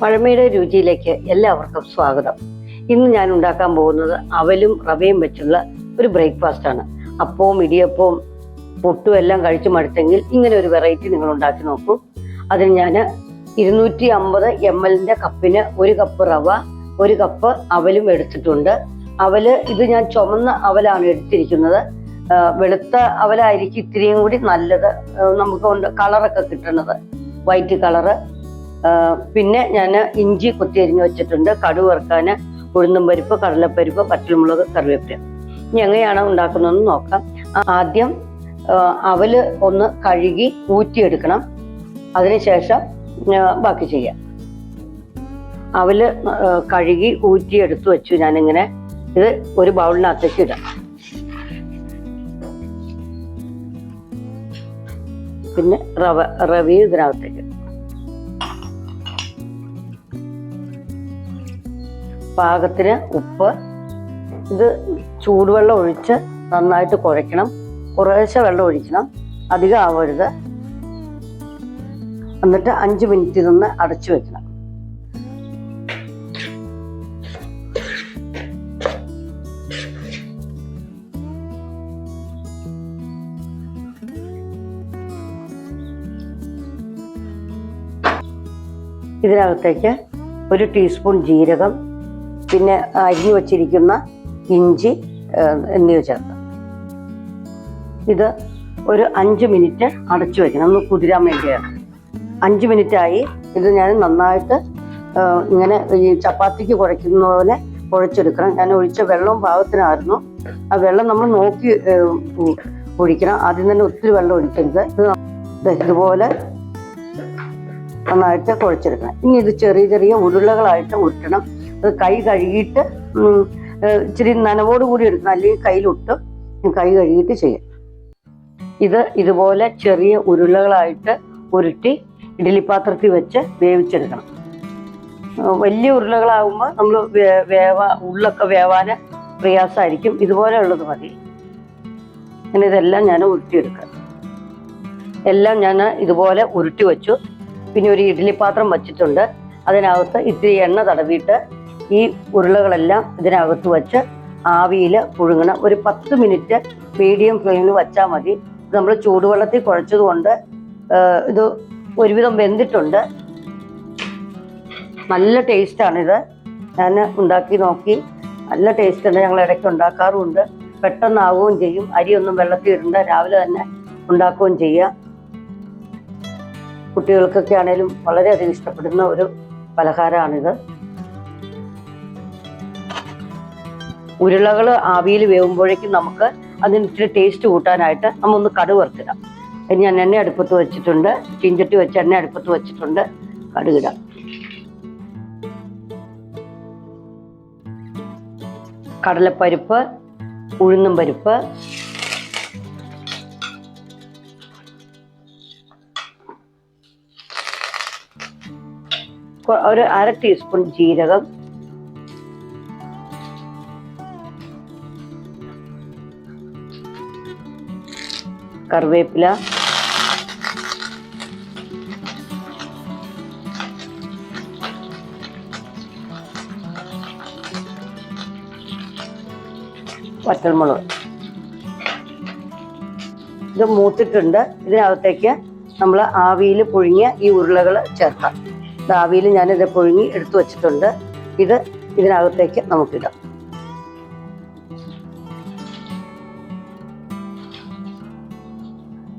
പഴമയുടെ രുചിയിലേക്ക് എല്ലാവർക്കും സ്വാഗതം. ഇന്ന് ഞാൻ ഉണ്ടാക്കാൻ പോകുന്നത് അവലും റവയും വെച്ചുള്ള ഒരു ബ്രേക്ക്ഫാസ്റ്റ് ആണ്. അപ്പവും ഇടിയപ്പവും പുട്ടും എല്ലാം കഴിച്ചു മടുത്തെങ്കിൽ ഇങ്ങനെ ഒരു വെറൈറ്റി നിങ്ങൾ ഉണ്ടാക്കി നോക്കൂ. അതിന് ഞാൻ ഇരുന്നൂറ്റി അമ്പത് എം എല്ലിന്റെ കപ്പിന് ഒരു കപ്പ് റവ ഒരു കപ്പ് അവലും എടുത്തിട്ടുണ്ട്. അവൽ ഇത് ഞാൻ ചുമന്ന അവലാണ് എടുത്തിരിക്കുന്നത്. വെളുത്ത അവലായിരിക്കും ഇത്തിരിയും കൂടി നല്ലത് നമുക്ക് കളറൊക്കെ കിട്ടണത്. വൈറ്റ് കളറ് പിന്നെ ഞാൻ ഇഞ്ചി കൊത്തി അരിഞ്ഞ് വെച്ചിട്ടുണ്ട്. കടു വറുക്കാൻ ഉഴുന്നും പരിപ്പ് കടലപ്പരിപ്പ് പച്ചമുളക് കറിവേപ്പില. ഇനി എങ്ങനെയാണ് ഉണ്ടാക്കുന്നതെന്ന് നോക്കാം. ആദ്യം അവൽ ഒന്ന് കഴുകി ഊറ്റിയെടുക്കണം. അതിനുശേഷം ബാക്കി ചെയ്യാം. അവൽ കഴുകി ഊറ്റി എടുത്തു വെച്ചു. ഞാനിങ്ങനെ ഇത് ഒരു ബൗളിനകത്തേക്ക് ഇടാം. പിന്നെ റവ റവി ഇതിനകത്തേക്ക്. പാകത്തിന് ഉപ്പ് ഇത് ചൂടുവെള്ളം ഒഴിച്ച് നന്നായിട്ട് കുഴയ്ക്കണം. കുറേശ്ശെ വെള്ളം ഒഴിക്കണം. അധികം ആവരുത്. എന്നിട്ട് അഞ്ച് മിനിറ്റ് നിന്ന് അടച്ചു വെക്കണം. ഇതിനകത്തേക്ക് ഒരു ടീസ്പൂൺ ജീരകം പിന്നെ അരിഞ്ഞു വച്ചിരിക്കുന്ന ഇഞ്ചി എന്നിവ ചേർത്ത് ഇത് ഒരു അഞ്ച് മിനിറ്റ് അടച്ചു വയ്ക്കണം ഒന്ന് കുതിരാൻ വേണ്ടിയാണ്. അഞ്ച് മിനിറ്റ് ആയി ഇത് ഞാൻ നന്നായിട്ട് ഇങ്ങനെ ഈ ചപ്പാത്തിക്ക് കുഴയ്ക്കുന്ന പോലെ കുഴച്ചെടുക്കണം. ഞാൻ ഒഴിച്ച വെള്ളവും പാകത്തിനായിരുന്നു. ആ വെള്ളം നമ്മൾ നോക്കി ഒഴിക്കണം. ആദ്യം തന്നെ ഒത്തിരി വെള്ളം ഒഴിക്കരുത്. ഇത് ഇതുപോലെ നന്നായിട്ട് കുഴച്ചെടുക്കണം. ഇനി ഇത് ചെറിയ ചെറിയ ഉരുളകളായിട്ട് ഉരുട്ടണം. കൈ കഴുകിയിട്ട് ഇച്ചിരി നനവോട് കൂടി എടുക്കണം അല്ലെങ്കിൽ കയ്യിലൊട്ട് കൈ കഴുകിയിട്ട് ചെയ്യാം. ഇത് ഇതുപോലെ ചെറിയ ഉരുളകളായിട്ട് ഉരുട്ടി ഇഡലിപ്പാത്രത്തിൽ പാത്രത്തിൽ വെച്ച് വേവിച്ചെടുക്കണം. വലിയ ഉരുളകളാകുമ്പോൾ നമ്മൾ വേവ ഉള്ളൊക്കെ വേവാൻ പ്രയാസമായിരിക്കും ഇതുപോലെ ഉള്ളത് മതി. അങ്ങനെ ഇതെല്ലാം ഞാൻ ഉരുട്ടിയെടുക്കാം. എല്ലാം ഞാൻ ഇതുപോലെ ഉരുട്ടി വെച്ചു. പിന്നെ ഒരു ഇഡലിപ്പാത്രം പാത്രം വച്ചിട്ടുണ്ട്. അതിനകത്ത് ഇത്തിരി എണ്ണ തടവിയിട്ട് ഈ ഉരുളകളെല്ലാം ഇതിനകത്ത് വെച്ച് ആവിയിൽ പുഴുങ്ങണം. ഒരു പത്ത് മിനിറ്റ് മീഡിയം ഫ്ലെയിമിൽ വെച്ചാൽ മതി. നമ്മൾ ചൂടുവെള്ളത്തിൽ കുഴച്ചത് കൊണ്ട് ഇത് ഒരുവിധം വെന്തിട്ടുണ്ട്. നല്ല ടേസ്റ്റാണിത്. ഞാൻ ഉണ്ടാക്കി നോക്കി. നല്ല ടേസ്റ്റ് ഉണ്ട് ഞങ്ങൾ ഇടയ്ക്ക് ഉണ്ടാക്കാറുമുണ്ട്. പെട്ടെന്നാവുകയും ചെയ്യും. അരിയൊന്നും വെള്ളത്തിൽ ഇടണ്ട. രാവിലെ തന്നെ ഉണ്ടാക്കുകയും ചെയ്യാം. കുട്ടികൾക്കൊക്കെ ആണെങ്കിലും വളരെയധികം ഇഷ്ടപ്പെടുന്ന ഒരു പലഹാരമാണിത്. ഉരുളകൾ ആവിയിൽ വേവുമ്പോഴേക്കും നമുക്ക് അതിന് ഇത്തിരി ടേസ്റ്റ് കൂട്ടാനായിട്ട് നമ്മൊന്ന് ഒന്ന് കടുക് വറുത്തിടാം ഇനി ഞാൻ എണ്ണ അടുപ്പത്ത് വെച്ചിട്ടുണ്ട്. ചീഞ്ചട്ടി വെച്ച് എണ്ണ അടുപ്പത്ത് വെച്ചിട്ടുണ്ട്. കടുകിടാം. കടലപ്പരിപ്പ് ഉഴുന്നും പരിപ്പ് ഒരു അര ടീസ്പൂൺ ജീരകം കറിവേപ്പില. വറ്റൽമുളക്. ഇത് മൂത്തിട്ടുണ്ട്. ഇതിനകത്തേക്ക് നമ്മൾ ആവിയിൽ പുഴുങ്ങിയ ഈ ഉരുളകൾ ചേർക്കാം. ഇത് ആവിയിൽ ഞാനിത് പുഴുങ്ങി എടുത്തു വച്ചിട്ടുണ്ട്. ഇത് ഇതിനകത്തേക്ക് നമുക്കിടാം.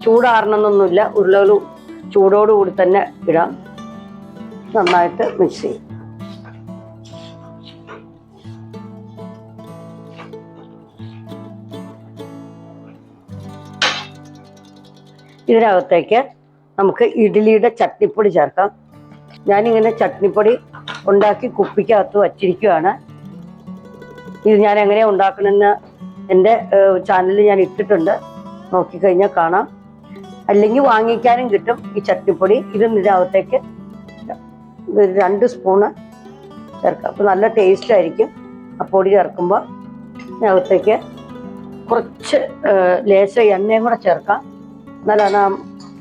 ചൂടാറണമെന്നൊന്നുമില്ല. ഉരുളകൾ ചൂടോടുകൂടി തന്നെ ഇടാം. നന്നായിട്ട് മിക്സ് ചെയ്യും. ഇതിനകത്തേക്ക് നമുക്ക് ഇഡ്ഡലിയുടെ ചട്നിപ്പൊടി ചേർക്കാം. ഞാനിങ്ങനെ ചട്നിപ്പൊടി ഉണ്ടാക്കി കുപ്പിക്കകത്ത് വച്ചിരിക്കുകയാണ്. ഇത് ഞാൻ എങ്ങനെയാണ് ഉണ്ടാക്കണമെന്ന് എന്റെ ചാനലിൽ ഞാൻ ഇട്ടിട്ടുണ്ട്. നോക്കിക്കഴിഞ്ഞാൽ കാണാം. അല്ലെങ്കിൽ വാങ്ങിക്കാനും കിട്ടും ഈ ചട്ടിപ്പൊടി. ഇത് ഇതിനകത്തേക്ക് ഇത് രണ്ട് സ്പൂണ് ചേർക്കാം. അപ്പോൾ നല്ല ടേസ്റ്റ് ആയിരിക്കും. ആ പൊടി ചേർക്കുമ്പോൾ ഇതിനകത്തേക്ക് കുറച്ച് ലേശ എണ്ണയും കൂടെ ചേർക്കാം. എന്നാലാണ് ആ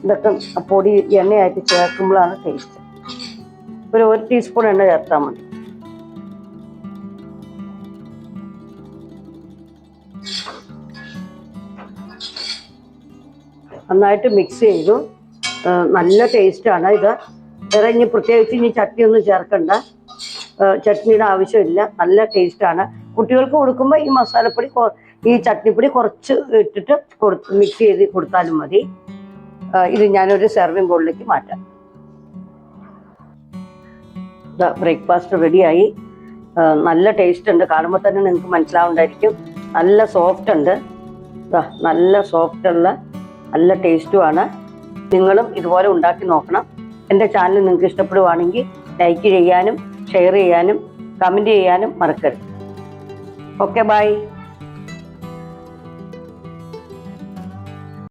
ഇതൊക്കെ പൊടി എണ്ണയായിട്ട് ചേർക്കുമ്പോഴാണ് ടേസ്റ്റ് ഒരു ഒരു ടീസ്പൂൺ എണ്ണ ചേർത്താൽ മതി. നന്നായിട്ട് മിക്സ് ചെയ്തു. നല്ല ടേസ്റ്റാണ് ഇത്. വേറെ ഇനി പ്രത്യേകിച്ച് ഇനി ചട്നി ഒന്നും ചേർക്കണ്ട. ചട്നിയുടെ ആവശ്യമില്ല. നല്ല ടേസ്റ്റാണ് കുട്ടികൾക്ക് കൊടുക്കുമ്പോൾ ഈ മസാലപ്പൊടി ഈ ചട്നിപ്പൊടി കുറച്ച് ഇട്ടിട്ട് കൊടുത്ത് മിക്സ് ചെയ്ത് കൊടുത്താലും മതി. ഇത് ഞാനൊരു സെർവിങ് ബോളിലേക്ക് മാറ്റാം. ബ്രേക്ക്ഫാസ്റ്റ് റെഡിയായി നല്ല ടേസ്റ്റ് ഉണ്ട്. കാണുമ്പോൾ തന്നെ നിങ്ങൾക്ക് മനസ്സിലാവുണ്ടായിരിക്കും നല്ല സോഫ്റ്റ് ഉണ്ട്. നല്ല സോഫ്റ്റ് ഉള്ള നല്ല ടേസ്റ്റുമാണ് നിങ്ങളും ഇതുപോലെ ഉണ്ടാക്കി നോക്കണം. എന്റെ ചാനൽ നിങ്ങൾക്ക് ഇഷ്ടപ്പെടുവാണെങ്കിൽ ലൈക്ക് ചെയ്യാനും ഷെയർ ചെയ്യാനും കമന്റ് ചെയ്യാനും മറക്കരുത്. Okay bye